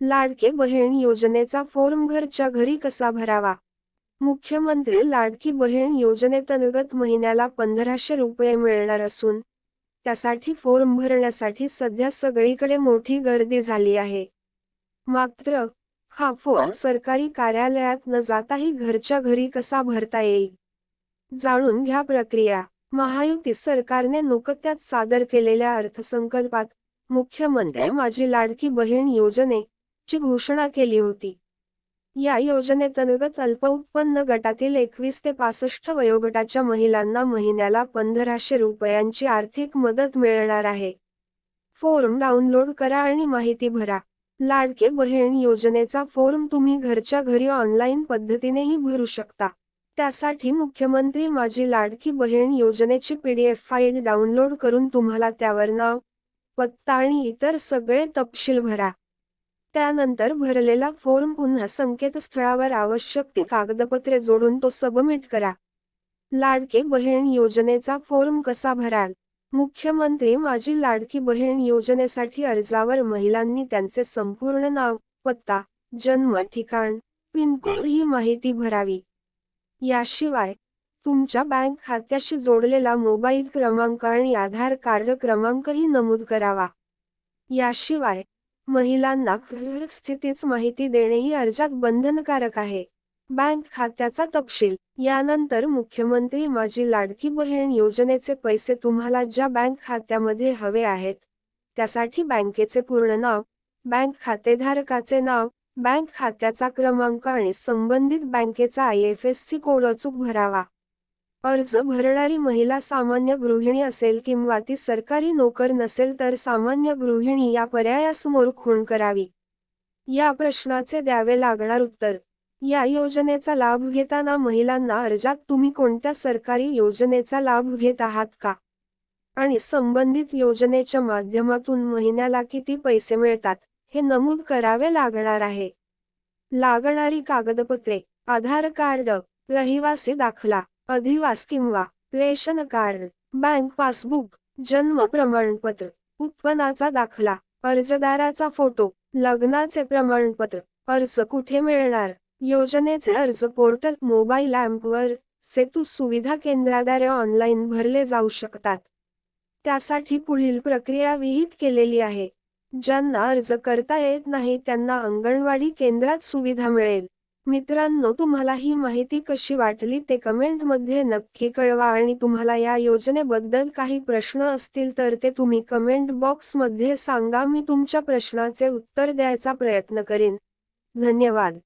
लाडके बहीण योजनेचा फॉर्म घरच्या घरी कसा भरावा? मुख्यमंत्री लाडकी बहीण योजनेतर्गत महिन्याला पंधराशे रुपये मिळणार असून त्यासाठी फॉर्म भरण्यासाठी सध्या सगळीकडे मोठी गर्दी झाली आहे. मात्र हा फॉर्म सरकारी कार्यालयात न जाताही घरच्या घरी कसा भरता येईल? जाणून घ्या प्रक्रिया. महायुती सरकारने नुकत्याच सादर केलेल्या अर्थसंकल्पात मुख्यमंत्री माझी लाडकी बहीण ची घोषणा केली होती. या योजनेतर्गत अल्पउत्पन्न गटातील एकवीस ते पासष्ट वयोगटाच्या महिलांना महिन्याला पंधराशे रुपयांची आर्थिक मदत मिळणार आहे. फॉर्म डाउनलोड करा आणि माहिती भरा. लाडके बहीण योजनेचा फॉर्म तुम्ही घरच्या घरी ऑनलाईन पद्धतीनेही भरू शकता. त्यासाठी मुख्यमंत्री माझी लाडकी बहीण योजनेची पीडीएफ फाईल डाउनलोड करून तुम्हाला त्यावर नाव पत्ता आणि इतर सगळे तपशील भरा. त्यानंतर भरलेला फॉर्म पुन्हा संकेतस्थळावर आवश्यक ती कागदपत्रे जोडून तो सबमिट करा. लाडके बहीण योजनेचा फॉर्म कसा भराल? मुख्यमंत्री माझी लाडकी बहीण योजनेसाठी अर्जावर महिलांनी त्यांचे संपूर्ण नाव पत्ता जन्म ठिकाण पिनकोड ही माहिती भरावी. याशिवाय तुमच्या बँक खात्याशी जोडलेला मोबाईल क्रमांक आणि आधार कार्ड क्रमांकही नमूद करावा. याशिवाय महिलांना स्थितीच माहिती देणेही अर्जात बंधनकारक आहे. बँक खात्याचा तपशील. यानंतर मुख्यमंत्री माझी लाडकी बहीण योजनेचे पैसे तुम्हाला ज्या बँक खात्यामध्ये हवे आहेत त्यासाठी बँकेचे पूर्ण नाव बँक खातेधारकाचे नाव बँक खात्याचा क्रमांक आणि संबंधित बँकेचा I F S C code अचूक भरावा. अर्ज भरणारी महिला सामान्य गृहिणी असेल किंवा ती सरकारी नोकर नसेल तर सामान्य गृहिणी या पर्यायासमोर खूण करावी. या प्रश्नाचे द्यावे लागणार उत्तर. या योजनेचा लाभ घेताना महिलांना अर्जात तुम्ही कोणत्या सरकारी योजनेचा लाभ घेत आहात का? आणि संबंधित योजनेच्या माध्यमातून महिन्याला किती पैसे मिळतात हे नमूद करावे लागणार आहे. लागणारी कागदपत्रे आधार कार्ड रहिवासी दाखला अधिवास किंवा रेशन कार्ड बँक पासबुक जन्म प्रमाणपत्र उत्पन्नाचा दाखला अर्जदाराचा फोटो लग्नाचे प्रमाणपत्र अर्ज कुठे मिळणार योजनेचे अर्ज पोर्टल मोबाईल ॲपवर सेतू सुविधा केंद्राद्वारे ऑनलाईन भरले जाऊ शकतात. त्यासाठी पुढील प्रक्रिया विहित केलेली आहे. ज्यांना अर्ज करता येत नाही त्यांना अंगणवाडी केंद्रात सुविधा मिळेल. मित्रांनो तुम्हाला ही माहिती कशी वाटली ते कमेंटमध्ये नक्की कळवा आणि तुम्हाला या योजनेबद्दल काही प्रश्न असतील तर ते तुम्ही कमेंट बॉक्समध्ये सांगा. मी तुमच्या प्रश्नाचे उत्तर द्यायचा प्रयत्न करेन. धन्यवाद.